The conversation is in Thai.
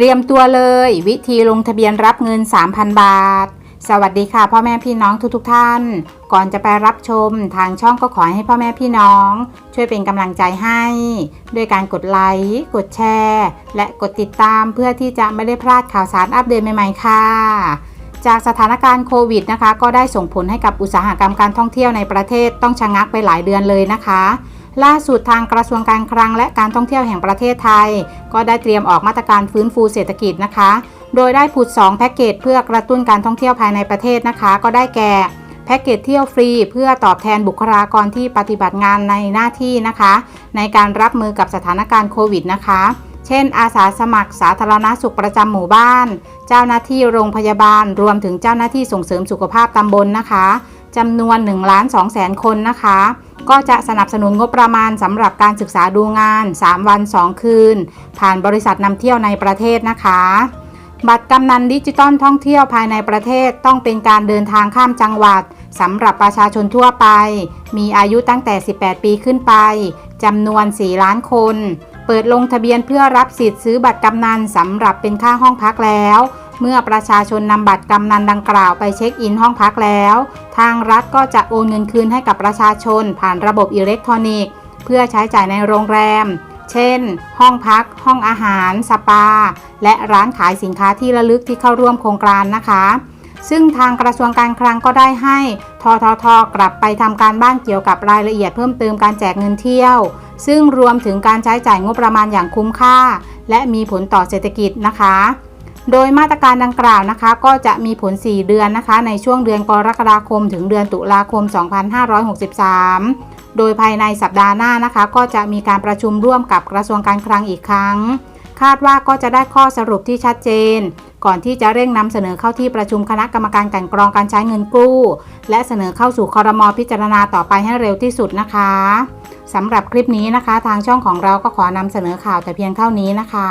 เตรียมตัวเลยวิธีลงทะเบียนรับเงิน 3,000 บาท สวัสดีค่ะ พ่อแม่พี่น้องทุกๆทท่าน ก่อนจะไปรับชมทางช่องก็ขอให้พ่อแม่พี่น้อง ช่วยเป็นกำลังใจให้ ด้วยการกดไลค์กดแชร์ และกดติดตามเพื่อที่จะไม่ได้พลาดข่าวสารอัปเดตใหม่ๆค่ะ จากสถานการณ์โควิดนะคะ ก็ได้ส่งผลให้กับอุตสาหกรรมการท่องเที่ยวในประเทศต้องชะงักไปหลายเดือนเลยนะคะ ล่าสุดทางกระทรวงการคลังและการท่องเที่ยวแห่งประเทศไทย ก็ได้เตรียมออกมาตรการฟื้นฟูเศรษฐกิจนะคะ โดยได้ผุด 2 แพ็กเกจเพื่อกระตุ้นการท่องเที่ยวภายในประเทศนะคะ ก็ได้แก่แพ็กเกจเที่ยวฟรีเพื่อตอบแทนบุคลากรที่ปฏิบัติงานในหน้าที่นะคะ ในการรับมือกับสถานการณ์โควิดนะคะ เช่น อาสาสมัครสาธารณสุขประจำหมู่บ้าน เจ้าหน้าที่โรงพยาบาล รวมถึงเจ้าหน้าที่ส่งเสริมสุขภาพตำบลนะคะจำนวน1ล้าน2แสนคนนะคะ ก็จะสนับสนุนงบประมาณสำหรับการศึกษาดูงาน 3 วัน 2 คืน ผ่านบริษัทนำเที่ยวในประเทศนะคะ บัตรกำนันดิจิตอลท่องเที่ยวภายในประเทศต้องเป็นการเดินทางข้ามจังหวัดสำหรับประชาชนทั่วไป มีอายุตั้งแต่ 18 ปีขึ้นไปจำนวน 4 ล้านคน เปิดลงทะเบียนเพื่อรับสิทธิ์ซื้อบัตรกำนันสำหรับเป็นค่าห้องพักแล้ว เมื่อประชาชนนำบัตรกำนันดังกล่าวไปเช็คอินห้องพักแล้ว ทางรัฐก็จะโอนเงินคืนให้กับประชาชนผ่านระบบอิเล็กทรอนิกส์ เพื่อใช้จ่ายในโรงแรม เช่น ห้องพัก ห้องอาหาร สปา และร้านขายสินค้าที่ระลึกที่เข้าร่วมโครงการนะคะ ซึ่งทางกระทรวงการคลังก็ได้ให้ ททท กลับไปทำการบ้านเกี่ยวกับรายละเอียดเพิ่มเติมการแจกเงินเที่ยว ซึ่งรวมถึงการใช้จ่ายงบประมาณอย่างคุ้มค่า และมีผลต่อเศรษฐกิจนะคะ โดยมาตรการดังกล่าวนะคะ ก็จะมีผล 4 เดือนนะคะ ในช่วงเดือนกรกฎาคม ถึงเดือนตุลาคม 2563 โดยภายในสัปดาห์หน้านะคะ ก็จะมีการประชุมร่วมกับกระทรวงการคลังอีกครั้ง คาดว่าก็จะได้ข้อสรุปที่ชัดเจน ก่อนที่จะเร่งนำเสนอเข้าที่ประชุมคณะกรรมการกลันกรองการใช้เงินกู้ และเสนอเข้าสู่คอรมอพิจารณาต่อไปให้เร็วที่สุดนะคะสำหรับคลิปนี้นะคะ ทางช่องของเราก็ขอนำเสนอข่าวแต่เพียงเท่านี้นะคะ